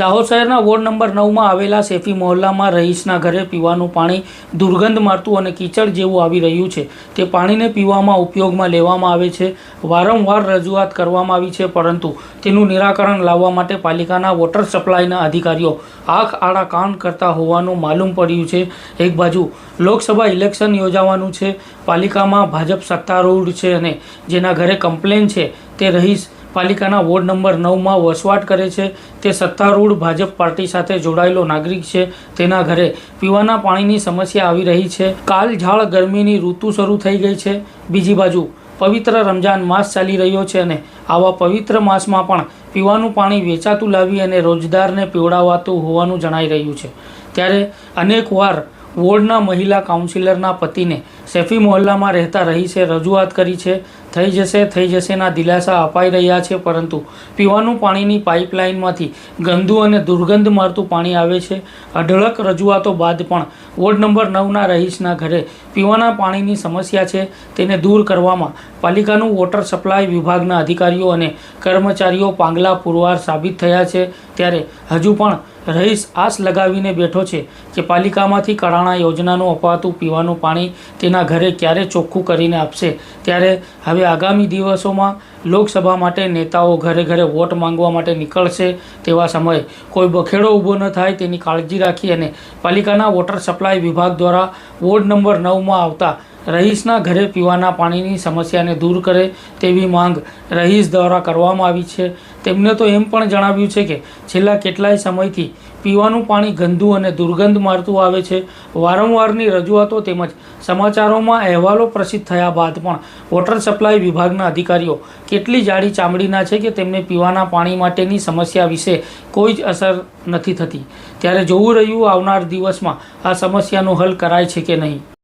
દાહોદ શહેરના ward number નવમાં આવેલા સેફી મહોલ્લામાં રહીશના ઘરે પીવાનું પાણી દુર્ગંધ મારતું અને કીચડ જેવું આવી રહ્યું છે. તે પાણીને પીવામાં ઉપયોગમાં લેવામાં આવે છે. વારંવાર રજૂઆત કરવામાં આવી છે, પરંતુ તેનું નિરાકરણ લાવવા માટે પાલિકાના વોટર સપ્લાયના અધિકારીઓ આંખ આડા કાન કરતા હોવાનું માલુમ પડ્યું છે. એક બાજુ લોકસભા ઇલેક્શન યોજાવાનું છે. પાલિકામાં ભાજપ સત્તારૂઢ છે અને જેના ઘરે કમ્પ્લેન છે તે રહીશ પાલિકાના વોર્ડ નંબર નવમાં વસવાટ કરે છે. તે સત્તારૂઢ ભાજપ પાર્ટી સાથે જોડાયેલો નાગરિક છે. તેના ઘરે પીવાના પાણીની સમસ્યા આવી રહી છે. કાલ ઝાળ ગરમીની ઋતુ શરૂ થઈ ગઈ છે. બીજી બાજુ, પવિત્ર રમજાન માસ ચાલી રહ્યો છે અને આવા પવિત્ર માસમાં પણ પીવાનું પાણી વેચાતું લાવી અને રોજદારને પીવડાવાતું હોવાનું જણાઈ રહ્યું છે. ત્યારે અનેકવાર વોર્ડના મહિલા કાઉન્સિલરના પતિને સેફી મહોલ્લામાં રહેતા રહીશે, રજૂઆત કરી છે, થઈ જશે, થઈ જશેના દિલાસા અપાઈ રહ્યા છે, પરંતુ પીવાનું પાણીની પાઇપલાઇનમાંથી ગંદુ અને દુર્ગંધ મારતું પાણી આવે છે. અઢળક રજૂઆતો બાદ પણ વોર્ડ નંબર નવના રહીશના ઘરે પીવાના પાણીની સમસ્યા છે. તેને દૂર કરવામાં પાલિકાનું વોટર સપ્લાય વિભાગના અધિકારીઓ અને કર્મચારીઓ પાંગલા પુરવાર સાબિત થયા છે. ત્યારે હજુ પણ રહીશ આશ લગાવીને બેઠો છે કે પાલિકામાંથી કરાણા યોજનાનું અપાતું પીવાનું પાણી તેના ઘરે ક્યારે ચોખ્ખું કરીને આપશે? ત્યારે હવે આગામી દિવસોમાં લોકસભા માટે નેતાઓ ઘરે ઘરે વોટ માંગવા માટે નીકળશે તેવા સમયે. કોઈ બખેડો ઊભો ન થાય તેની કાળજી રાખી અને પાલિકાના વોટર સપ્લાય વિભાગ દ્વારા વોર્ડ નંબર નવમાં આવતા રહીશના ઘરે પીવાના પાણીની સમસ્યાને દૂર કરે તેવી માંગ રહીશ દ્વારા કરવામાં આવી છે. તેમને તો એમ પણ જણાવ્યું છે કે છેલ્લા કેટલાય સમયથી પીવાનું પાણી ગંદુ અને દુર્ગંધ મારતું આવે છે. વારંવારની રજૂઆતો તેમજ સમાચારોમાં અહેવાલો પ્રસિદ્ધ થયા બાદ પણ વોટર સપ્લાય વિભાગના અધિકારીઓ કેટલી જાડી ચામડીના છે કે તેમને પીવાના પાણી માટેની સમસ્યા વિશે કોઈ જ અસર નથી થતી. ત્યારે જોવું રહ્યું આવનાર દિવસમાં આ સમસ્યાનો હલ કરાય છે કે નહીં?